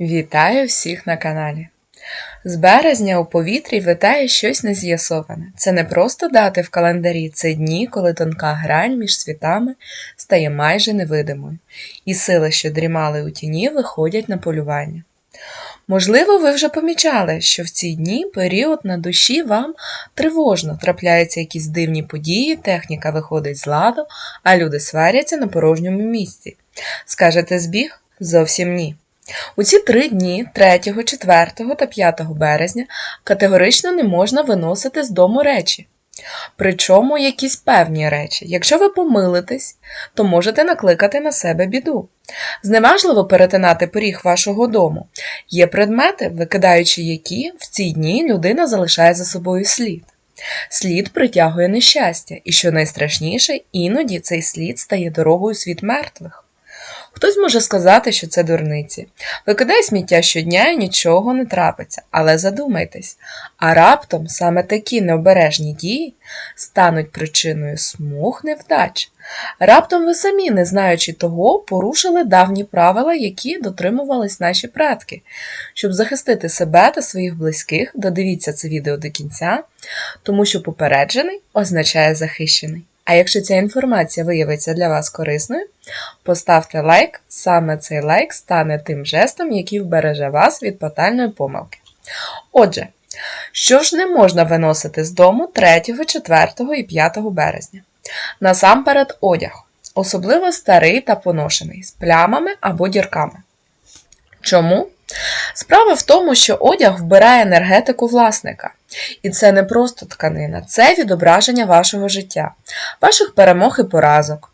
Вітаю всіх на каналі. З березня у повітрі витає щось нез'ясоване. Це не просто дати в календарі, це дні, коли тонка грань між світами стає майже невидимою, і сили, що дрімали у тіні, виходять на полювання. Можливо, ви вже помічали, що в ці дні період на душі вам тривожно трапляються якісь дивні події, техніка виходить з ладу, а люди сваряться на порожньому місці. Скажете збіг? Зовсім ні. У ці три дні 3, 4 та 5 березня категорично не можна виносити з дому речі. Причому якісь певні речі. Якщо ви помилитесь, то можете накликати на себе біду. Зневажливо перетинати поріг вашого дому. Є предмети, викидаючи які в ці дні людина залишає за собою слід. Слід притягує нещастя, і що найстрашніше, іноді цей слід стає дорогою світ мертвих. Хтось може сказати, що це дурниці. Викидай сміття щодня і нічого не трапиться, але задумайтесь, а раптом саме такі необережні дії стануть причиною смуг невдач. Раптом ви самі, не знаючи того, порушили давні правила, які дотримувались наші предки. Щоб захистити себе та своїх близьких, додивіться це відео до кінця, тому що попереджений означає захищений. А якщо ця інформація виявиться для вас корисною, поставте лайк, саме цей лайк стане тим жестом, який вбереже вас від фатальної помилки. Отже, що ж не можна виносити з дому 3, 4 і 5 березня? Насамперед одяг, особливо старий та поношений, з плямами або дірками. Чому? Справа в тому, що одяг вбирає енергетику власника. І це не просто тканина, це відображення вашого життя, ваших перемог і поразок.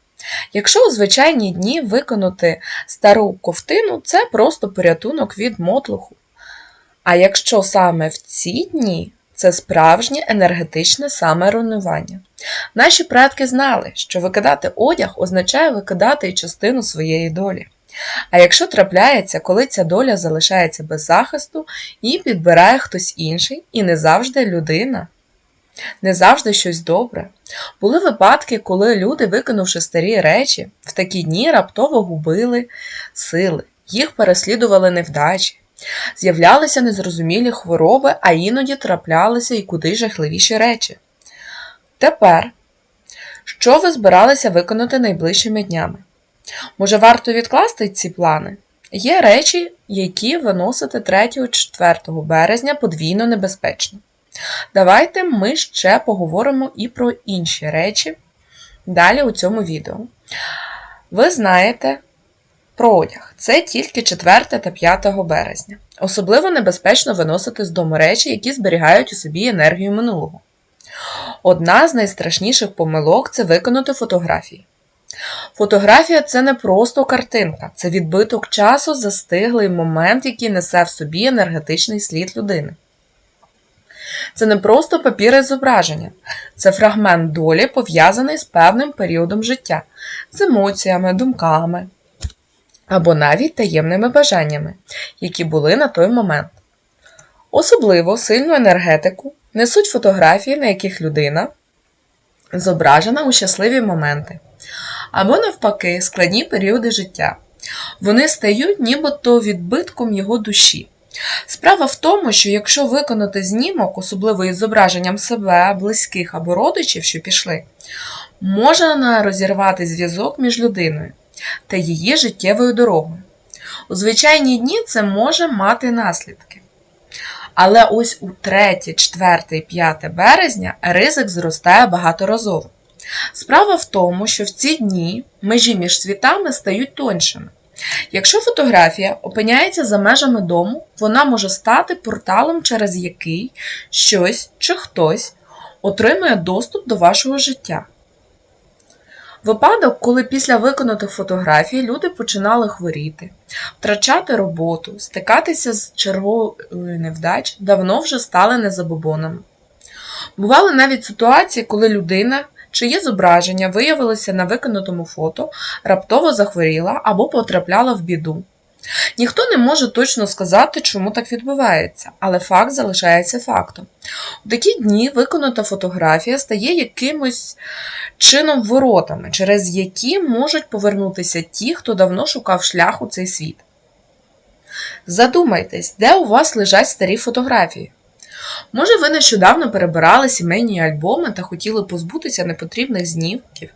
Якщо у звичайні дні виконати стару ковтину, це просто порятунок від мотлуху. А якщо саме в ці дні це справжнє енергетичне саморуйнування. Наші предки знали, що викидати одяг означає викидати і частину своєї долі. А якщо трапляється, коли ця доля залишається без захисту, її підбирає хтось інший, і не завжди людина, не завжди щось добре. Були випадки, коли люди, викинувши старі речі, в такі дні раптово губили сили, їх переслідували невдачі. З'являлися незрозумілі хвороби, а іноді траплялися і куди жахливіші речі. Тепер, що ви збиралися виконати найближчими днями? Може, варто відкласти ці плани? Є речі, які виносити 3-4 березня подвійно небезпечно. Давайте ми ще поговоримо і про інші речі далі у цьому відео. Ви знаєте про одяг. Це тільки 4 та 5 березня. Особливо небезпечно виносити з дому речі, які зберігають у собі енергію минулого. Одна з найстрашніших помилок це виконати фотографії. Фотографія це не просто картинка, це відбиток часу, застиглий момент, який несе в собі енергетичний слід людини. Це не просто папір зображення, це фрагмент долі, пов'язаний з певним періодом життя, з емоціями, думками або навіть таємними бажаннями, які були на той момент. Особливо сильну енергетику несуть фотографії, на яких людина зображена у щасливі моменти або, навпаки, складні періоди життя. Вони стають нібито відбитком його душі. Справа в тому, що якщо виконати знімок, особливо із зображенням себе, близьких або родичів, що пішли, можна розірвати зв'язок між людиною та її життєвою дорогою. У звичайні дні це може мати наслідки. Але ось у 3, 4, 5 березня ризик зростає багаторазово. Справа в тому, що в ці дні межі між світами стають тоншими. Якщо фотографія опиняється за межами дому, вона може стати порталом, через який щось чи хтось отримує доступ до вашого життя. Випадок, коли після виконаних фотографій люди починали хворіти, втрачати роботу, стикатися з черговою невдач, давно вже стали незабобонами. Бували навіть ситуації, коли людина чиє зображення виявилося на виконатому фото, раптово захворіла або потрапляла в біду. Ніхто не може точно сказати, чому так відбувається, але факт залишається фактом. У такі дні виконана фотографія стає якимось чином воротами, через які можуть повернутися ті, хто давно шукав шлях у цей світ. Задумайтесь, де у вас лежать старі фотографії. Може, ви нещодавно перебирали сімейні альбоми та хотіли позбутися непотрібних знімків?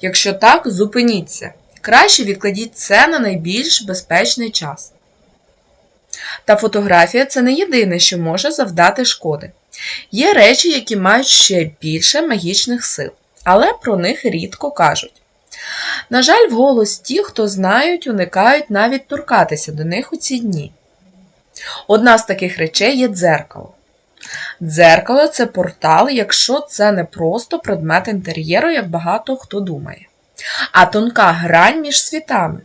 Якщо так, зупиніться. Краще відкладіть це на найбільш безпечний час. Та фотографія це не єдине, що може завдати шкоди. Є речі, які мають ще більше магічних сил, але про них рідко кажуть. На жаль, вголос ті, хто знають, уникають навіть торкатися до них у ці дні. Одна з таких речей є дзеркало. Дзеркало це портал, якщо це не просто предмет інтер'єру, як багато хто думає, а тонка грань між світами.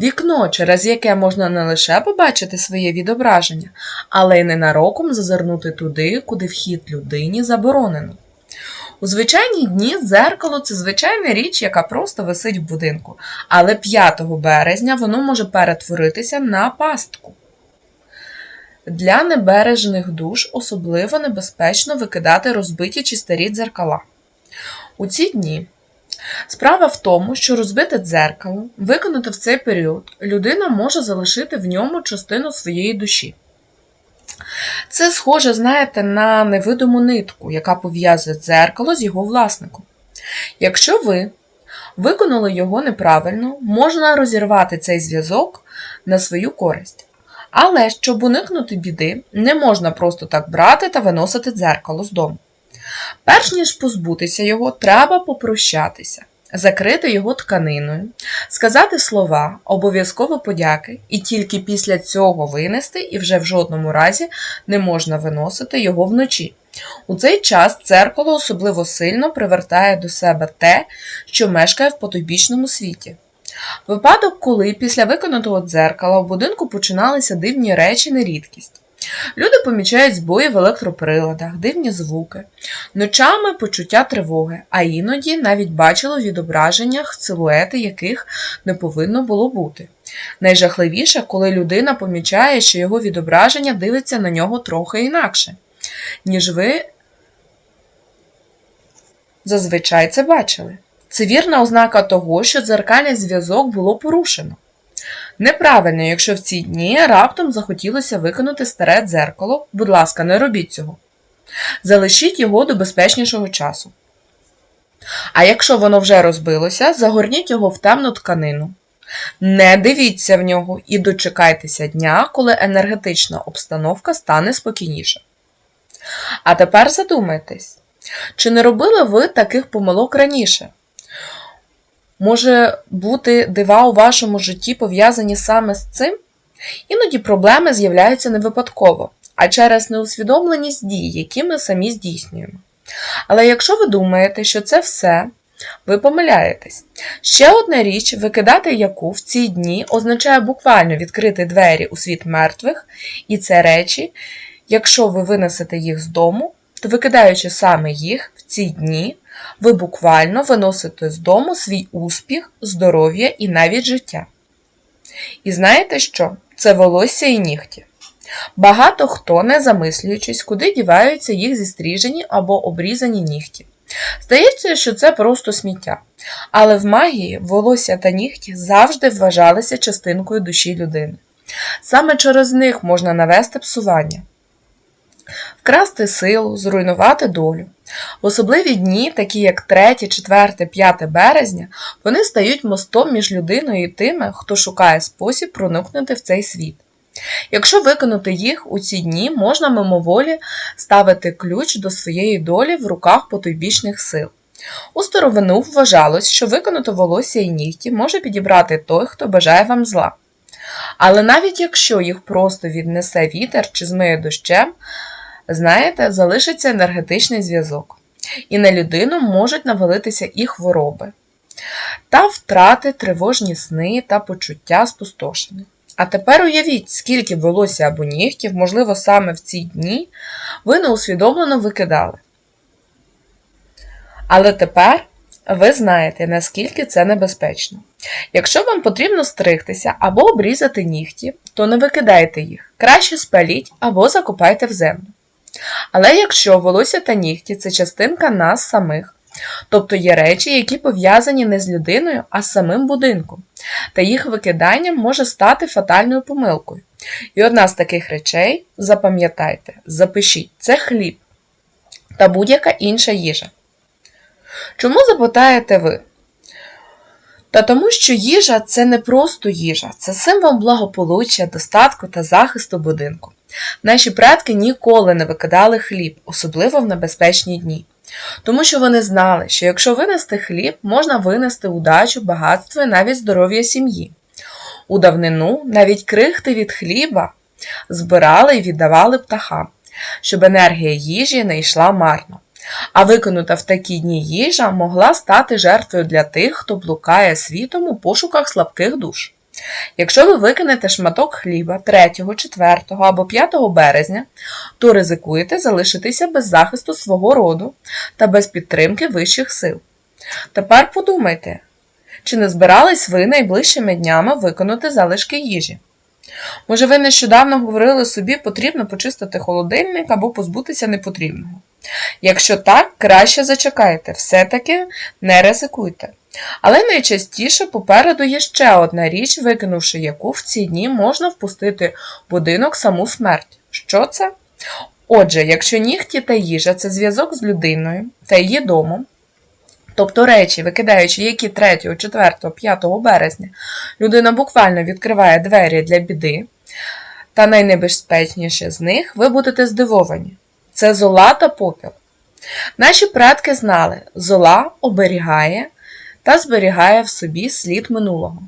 Вікно, через яке можна не лише побачити своє відображення, але й ненароком зазирнути туди, куди вхід людині заборонено. У звичайні дні дзеркало це звичайна річ, яка просто висить в будинку, але 5 березня воно може перетворитися на пастку. Для небережних душ особливо небезпечно викидати розбиті чи старі дзеркала. У ці дні справа в тому, що розбите дзеркало, виконати в цей період, людина може залишити в ньому частину своєї душі. Це схоже, знаєте, на невидиму нитку, яка пов'язує дзеркало з його власником. Якщо ви виконали його неправильно, можна розірвати цей зв'язок на свою користь. Але щоб уникнути біди, не можна просто так брати та виносити дзеркало з дому. Перш ніж позбутися його, треба попрощатися, закрити його тканиною, сказати слова, обов'язково подяки, і тільки після цього винести, і вже в жодному разі не можна виносити його вночі. У цей час дзеркало особливо сильно привертає до себе те, що мешкає в потойбічному світі. Випадок, коли після виконатого дзеркала в будинку починалися дивні речі на рідкість. Люди помічають збої в електроприладах, дивні звуки, ночами почуття тривоги, а іноді навіть бачили в відображеннях силуети, яких не повинно було бути. Найжахливіше, коли людина помічає, що його відображення дивиться на нього трохи інакше, ніж ви зазвичай це бачили. Це вірна ознака того, що дзеркальний зв'язок було порушено. Неправильно, якщо в ці дні раптом захотілося виконати старе дзеркало, будь ласка, не робіть цього. Залишіть його до безпечнішого часу. А якщо воно вже розбилося, загорніть його в темну тканину. Не дивіться в нього і дочекайтеся дня, коли енергетична обстановка стане спокійніше. А тепер задумайтесь, чи не робили ви таких помилок раніше? Може бути дива у вашому житті пов'язані саме з цим? Іноді проблеми з'являються не випадково, а через неусвідомленість дій, які ми самі здійснюємо. Але якщо ви думаєте, що це все, ви помиляєтесь. Ще одна річ, викидати яку в ці дні означає буквально відкрити двері у світ мертвих, і це речі, якщо ви винесете їх з дому, то викидаючи саме їх в ці дні, ви буквально виносите з дому свій успіх, здоров'я і навіть життя. І знаєте що? Це волосся і нігті. Багато хто, не замислюючись, куди діваються їх зістріжені або обрізані нігті. Здається, що це просто сміття. Але в магії волосся та нігті завжди вважалися частинкою душі людини. Саме через них можна навести псування вкрасти силу, зруйнувати долю. В особливі дні, такі як 3, 4, 5 березня, вони стають мостом між людиною і тими, хто шукає спосіб проникнути в цей світ. Якщо виконати їх у ці дні, можна мимоволі ставити ключ до своєї долі в руках потойбічних сил. У старовину вважалось, що виконати волосся і нігті може підібрати той, хто бажає вам зла. Але навіть якщо їх просто віднесе вітер чи змиє дощем, знаєте, залишиться енергетичний зв'язок, і на людину можуть навалитися і хвороби, та втрати тривожні сни та почуття спустошення. А тепер уявіть, скільки волосся або нігтів, можливо, саме в ці дні ви неусвідомлено викидали. Але тепер ви знаєте, наскільки це небезпечно. Якщо вам потрібно стригтися або обрізати нігті, то не викидайте їх, краще спаліть або закопайте в землю. Але якщо волосся та нігті це частинка нас самих, тобто є речі, які пов'язані не з людиною, а з самим будинком, та їх викиданням може стати фатальною помилкою. І одна з таких речей, запам'ятайте, запишіть, це хліб та будь-яка інша їжа. Чому запитаєте ви? Та тому, що їжа це не просто їжа, це символ благополуччя, достатку та захисту будинку. Наші предки ніколи не викидали хліб, особливо в небезпечні дні. Тому що вони знали, що якщо винести хліб, можна винести удачу, багатство і навіть здоров'я сім'ї. У давнину навіть крихти від хліба збирали і віддавали птахам, щоб енергія їжі не йшла марно. А виконута в такі дні їжа могла стати жертвою для тих, хто блукає світом у пошуках слабких душ. Якщо ви викинете шматок хліба 3, 4 або 5 березня, то ризикуєте залишитися без захисту свого роду та без підтримки вищих сил. Тепер подумайте, чи не збирались ви найближчими днями виконати залишки їжі? Може, ви нещодавно говорили собі, потрібно почистити холодильник або позбутися непотрібного. Якщо так, краще зачекайте, все-таки не ризикуйте. Але найчастіше попереду є ще одна річ, викинувши яку в ці дні можна впустити будинок саму смерть. Що це? Отже, якщо нігті та їжа це зв'язок з людиною та її домом, тобто речі, викидаючи які 3, 4, 5 березня, людина буквально відкриває двері для біди, та найнебезпечніше з них ви будете здивовані. Це зола та попіл. Наші предки знали, зола оберігає та зберігає в собі слід минулого.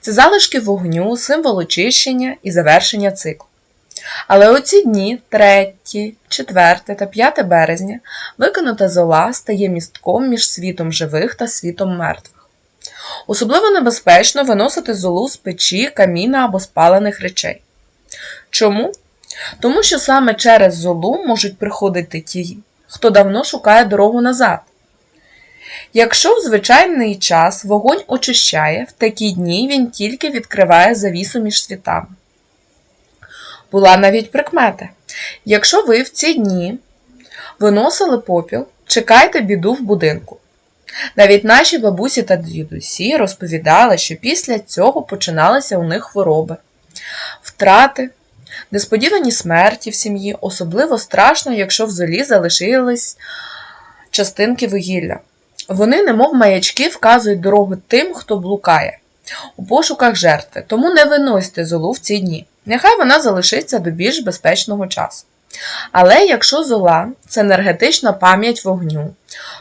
Це залишки вогню, символ очищення і завершення циклу. Але у ці дні, 3, 4 та 5 березня, виконута зола стає містком між світом живих та світом мертвих. Особливо небезпечно виносити золу з печі, каміна або спалених речей. Чому? Тому що саме через золу можуть приходити ті, хто давно шукає дорогу назад. Якщо в звичайний час вогонь очищає, в такі дні він тільки відкриває завісу між світами. Була навіть прикмета. Якщо ви в ці дні виносили попіл, чекайте біду в будинку. Навіть наші бабусі та дідусі розповідали, що після цього починалися у них хвороби, втрати, несподівані смерті в сім'ї, особливо страшно, якщо в золі залишились частинки вугілля. Вони, немов маячки, вказують дорогу тим, хто блукає у пошуках жертви, тому не виносьте золу в ці дні. Нехай вона залишиться до більш безпечного часу. Але якщо зола це енергетична пам'ять вогню,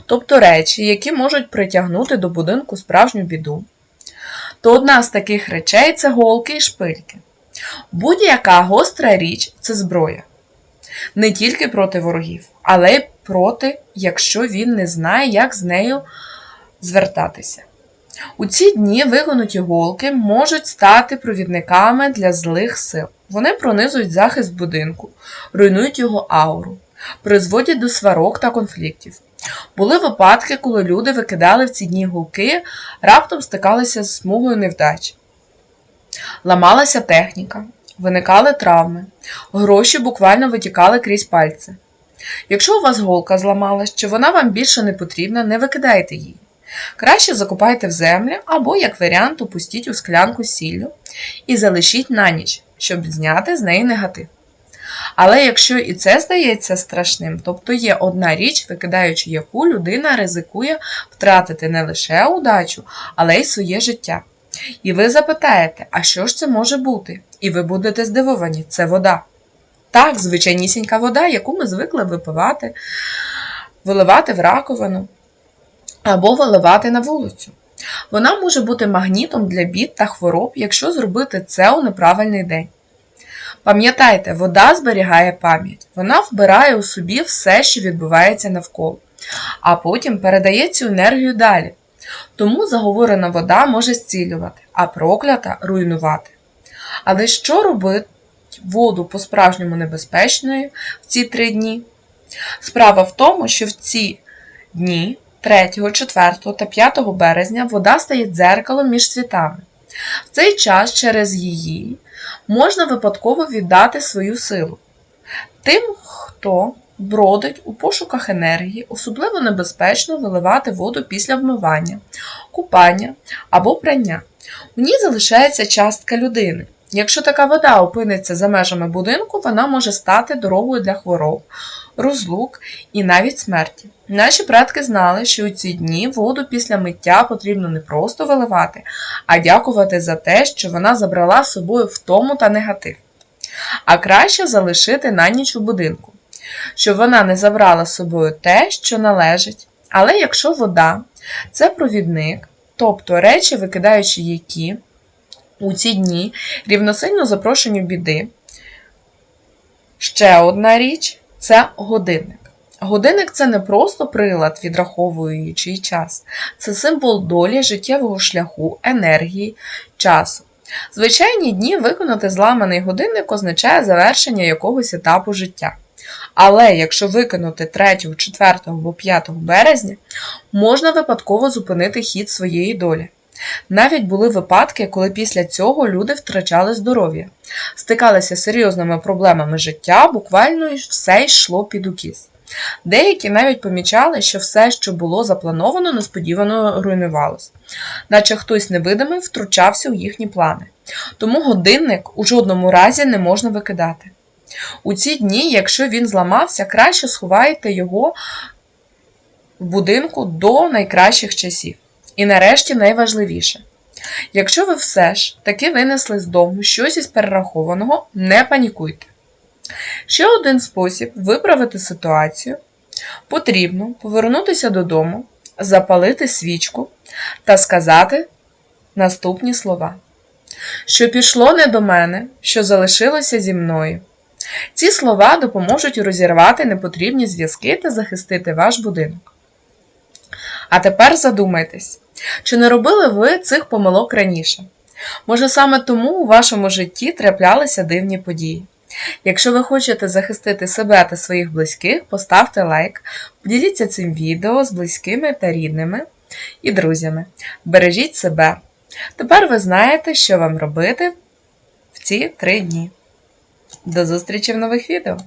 тобто речі, які можуть притягнути до будинку справжню біду, то одна з таких речей це голки і шпильки. Будь-яка гостра річ це зброя. Не тільки проти ворогів, але й проти, якщо він не знає, як з нею звертатися. У ці дні вигонуті голки можуть стати провідниками для злих сил. Вони пронизують захист будинку, руйнують його ауру, призводять до сварок та конфліктів. Були випадки, коли люди викидали в ці дні гулки, раптом стикалися з смугою невдач. Ламалася техніка, виникали травми, гроші буквально витікали крізь пальці. Якщо у вас голка зламалась, чи вона вам більше не потрібна, не викидайте її. Краще закопайте в землю або, як варіант, опустіть у склянку сіллю і залишіть на ніч, щоб зняти з неї негатив. Але якщо і це здається страшним, тобто є одна річ, викидаючи яку людина ризикує втратити не лише удачу, але й своє життя. І ви запитаєте, а що ж це може бути? І ви будете здивовані, це вода. Так, звичайнісінька вода, яку ми звикли випивати, виливати в раковину або виливати на вулицю. Вона може бути магнітом для бід та хвороб, якщо зробити це у неправильний день. Пам'ятайте, вода зберігає пам'ять, вона вбирає у собі все, що відбувається навколо, а потім передає цю енергію далі. Тому заговорена вода може зцілювати, а проклята руйнувати. Але що робить воду по-справжньому небезпечною в ці три дні? Справа в тому, що в ці дні 3, 4 та 5 березня вода стає дзеркалом між світами. В цей час через її можна випадково віддати свою силу. Тим, хто бродить у пошуках енергії, особливо небезпечно виливати воду після вмивання, купання або прання. У ній залишається частка людини, Якщо така вода опиниться за межами будинку, вона може стати дорогою для хвороб, розлук і навіть смерті. Наші предки знали, що у ці дні воду після миття потрібно не просто виливати, а дякувати за те, що вона забрала з собою втому та негатив. А краще залишити на ніч у будинку, щоб вона не забрала з собою те, що належить. Але якщо вода це провідник, тобто речі, викидаючи які у ці дні рівносильно запрошенню біди. Ще одна річ це годинник. Годинник це не просто прилад, відраховуючий час, це символ долі, життєвого шляху, енергії, часу. Звичайні дні виконати зламаний годинник означає завершення якогось етапу життя. Але якщо виконати 3, 4 або 5 березня, можна випадково зупинити хід своєї долі. Навіть були випадки, коли після цього люди втрачали здоров'я, стикалися з серйозними проблемами життя, буквально все йшло під укіс. Деякі навіть помічали, що все, що було заплановано, несподівано руйнувалось, наче хтось невидимий втручався у їхні плани. Тому годинник у жодному разі не можна викидати. У ці дні, якщо він зламався, краще сховайте його в будинку до найкращих часів. І нарешті найважливіше. Якщо ви все ж таки винесли з дому щось із перерахованого, не панікуйте. Ще один спосіб виправити ситуацію потрібно повернутися додому, запалити свічку та сказати наступні слова. Що пішло не до мене, що залишилося зі мною. Ці слова допоможуть розірвати непотрібні зв'язки та захистити ваш будинок. А тепер задумайтесь, чи не робили ви цих помилок раніше? Може саме тому у вашому житті траплялися дивні події. Якщо ви хочете захистити себе та своїх близьких, поставте лайк, поділіться цим відео з близькими та рідними і друзями. Бережіть себе. Тепер ви знаєте, що вам робити в ці три дні. До зустрічі в нових відео!